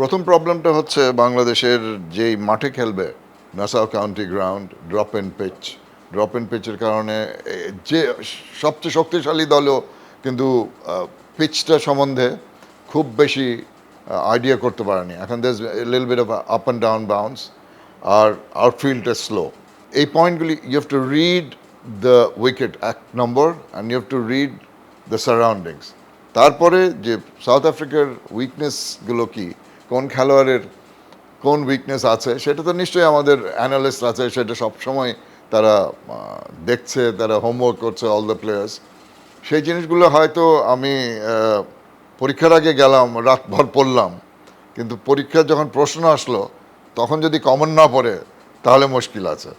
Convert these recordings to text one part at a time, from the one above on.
প্রথম প্রবলেমটা হচ্ছে বাংলাদেশের যেই মাঠে খেলবে Nassau County ground drop in pitch drop in পিচের কারণে যে সবচেয়ে শক্তিশালী দলও কিন্তু পিচটা সম্বন্ধে খুব বেশি আইডিয়া করতে পারেনি। এখন দেশ lil bit of up and down bounce আর আউটফিল্ডটা স্লো এই পয়েন্টগুলি you have to read the wicket এক নম্বর and you have to read the surroundings তারপরে যে সাউথ আফ্রিকার উইকনেসগুলো কি কোন খেলোয়াড়ের কোন উইকনেস আছে, সেটা তো নিশ্চয়ই আমাদের অ্যানালিস্ট আছে, সেটা সবসময় তারা দেখছে, তারা হোমওয়ার্ক করছে অল দ্য প্লেয়ার্স সেই জিনিসগুলো হয়তো আমি পরীক্ষার আগে গেলাম রাতভর পড়লাম, কিন্তু পরীক্ষার যখন প্রশ্ন আসলো, তখন যদি কমন না পড়ে, তাহলে মুশকিল আছে।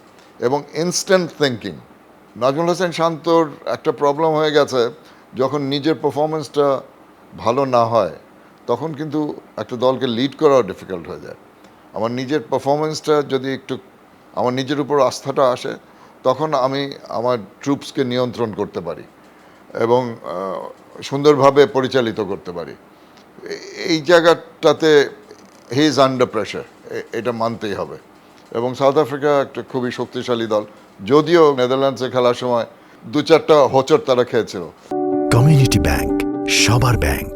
এবং ইনস্ট্যান্ট থিঙ্কিং নাজমুল হোসেন শান্তর একটা প্রবলেম হয়ে গেছে, যখন নিজের পারফরমেন্সটা ভালো না হয় তখন কিন্তু একটা দলকে লিড করাও ডিফিকাল্ট হয়ে যায়। আমার নিজের পারফরমেন্সটা যদি একটু, আমার নিজের উপর আস্থাটা আসে, তখন আমি আমার ট্রুপসকে নিয়ন্ত্রণ করতে পারি এবং সুন্দরভাবে পরিচালিত করতে পারি। এই জায়গাটাতে হি ইজ আন্ডার প্রেশার এটা মানতেই হবে। এবং সাউথ আফ্রিকা একটা খুবই শক্তিশালী দল, যদিও নেদারল্যান্ডসে খেলার সময় দু চারটা হোচট তারা খেয়েছিল। কমিউনিটি ব্যাংক সবার ব্যাংক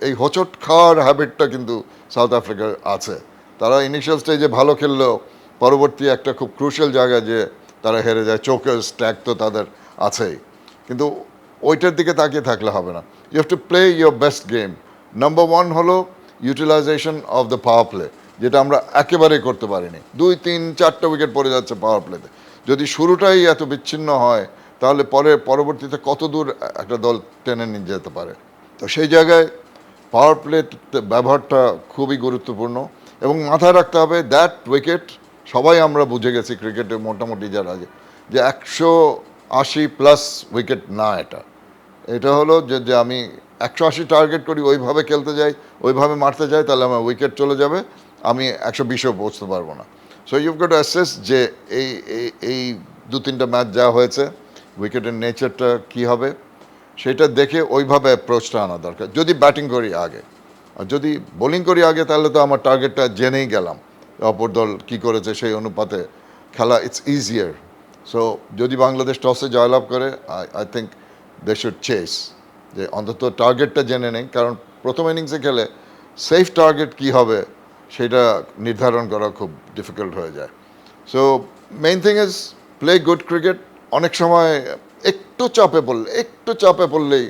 এই হোঁচট খাওয়ার হ্যাবিটটা কিন্তু সাউথ আফ্রিকার আছে। তারা ইনিশিয়াল স্টেজে ভালো খেললেও পরবর্তী একটা খুব ক্রুশিয়াল জায়গা যে তারা হেরে যায় চোখের স্ট্যাক তো তাদের আছেই। কিন্তু ওইটার দিকে তাকিয়ে থাকলে হবে না। You have to play your best game number one হলো utilization of the power play যেটা আমরা একেবারেই করতে পারিনি। দুই, তিন, চারটা উইকেট পড়ে যাচ্ছে পাওয়ার প্লেতে যদি শুরুটাই এত বিচ্ছিন্ন হয়, তাহলে পরে, পরবর্তীতে কত দূর একটা দল টেনে নিয়ে যেতে পারে। তো সেই জায়গায় পাওয়ার প্লেট ব্যবহারটা খুবই গুরুত্বপূর্ণ এবং মাথায় রাখতে হবে দ্যাট উইকেট সবাই আমরা বুঝে গেছি ক্রিকেটে মোটামুটি যার আগে যে একশো আশি প্লাস উইকেট না এটা। এটা হলো যে যে আমি একশো আশি টার্গেট করি, ওইভাবে খেলতে যাই, ওইভাবে মারতে যাই, তাহলে আমার উইকেট চলে যাবে, আমি একশো বিশেও পৌঁছতে পারব না। সো ইউভ গট অ্যাসেস যে এই- এই দু তিনটা ম্যাচ যা হয়েছে উইকেটের নেচারটা কী হবে সেটা দেখে ওইভাবে অ্যাপ্রোচটা আনা দরকার। যদি ব্যাটিং করি আগে। আর যদি বোলিং করি আগে, তাহলে তো আমার টার্গেটটা জেনেই গেলাম। অপর দল কী করেছে সেই অনুপাতে খেলা ইটস ইজিয়ার সো যদি বাংলাদেশ টসে জয়লাভ করে I I think they should chase যে অন্তত টার্গেটটা জেনে নেই। কারণ প্রথম ইনিংসে খেলে সেফ টার্গেট কী হবে, সেটা নির্ধারণ করা খুব ডিফিকাল্ট হয়ে যায়। So main thing is play good cricket অনেক সময় একটু চাপে পড়লে, একটু চাপে পড়লেই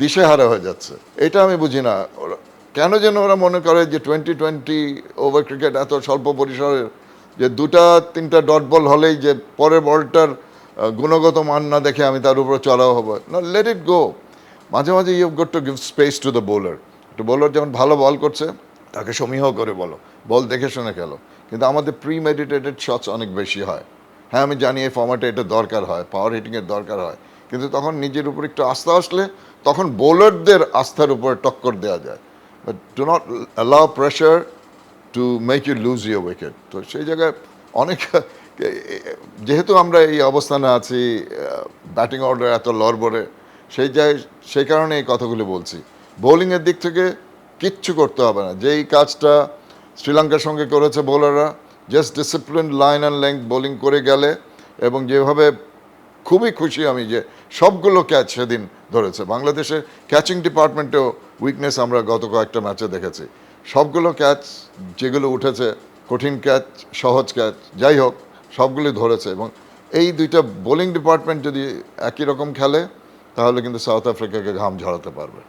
দিশেহারা হয়ে যাচ্ছে। এটা আমি বুঝি না। কেন যেন ওরা মনে করে যে টোয়েন্টি টোয়েন্টি ওভার ক্রিকেট এত স্বল্প পরিসরের যে দুটা, তিনটা ডট বল হলেই যে পরের বলটার গুণগত মান না দেখে আমি তার উপর চড়াও হব। না লেট ইট গো মাঝে মাঝে you got to give space to the bowler একটা বোলার যখন ভালো বল করছে, তাকে সমীহ করে বলো। বল দেখে শুনে খেলো। কিন্তু আমাদের প্রি মেডিটেটেড শটস অনেক বেশি হয়। হ্যাঁ আমি জানি এই ফর্ম্যাটে এটা দরকার হয় পাওয়ার হিটিংয়ের দরকার হয়। কিন্তু তখন নিজের উপর একটু আস্থা আসলে তখন বোলারদের আস্থার উপর টক্কর দেওয়া যায়। But do not allow pressure to make you lose your wicket তো সেই জায়গায় অনেক, যেহেতু আমরা এই অবস্থানে আছি ব্যাটিং অর্ডার এত লড়বড়ে, সেই জায়গায় সেই কারণে এই কথাগুলি বলছি। বোলিংয়ের দিক থেকে কিচ্ছু করতে হবে না। যেই কাজটা শ্রীলঙ্কার সঙ্গে করেছে বোলাররা just discipline line and length bowling করে গেলে এবং যেভাবে খুবই খুশি আমি যে সবগুলো ক্যাচ সেদিন ধরেছে। বাংলাদেশের ক্যাচিং ডিপার্টমেন্টেও উইকনেস আমরা গত কয়েকটা ম্যাচে দেখেছি। সবগুলো ক্যাচ যেগুলো উঠেছে, কঠিন ক্যাচ সহজ ক্যাচ যাই হোক সবগুলি ধরেছে এবং এই দুইটা বোলিং ডিপার্টমেন্ট যদি একই রকম খেলে, তাহলে কিন্তু সাউথ আফ্রিকাকে ঘাম ঝরাতে পারবে।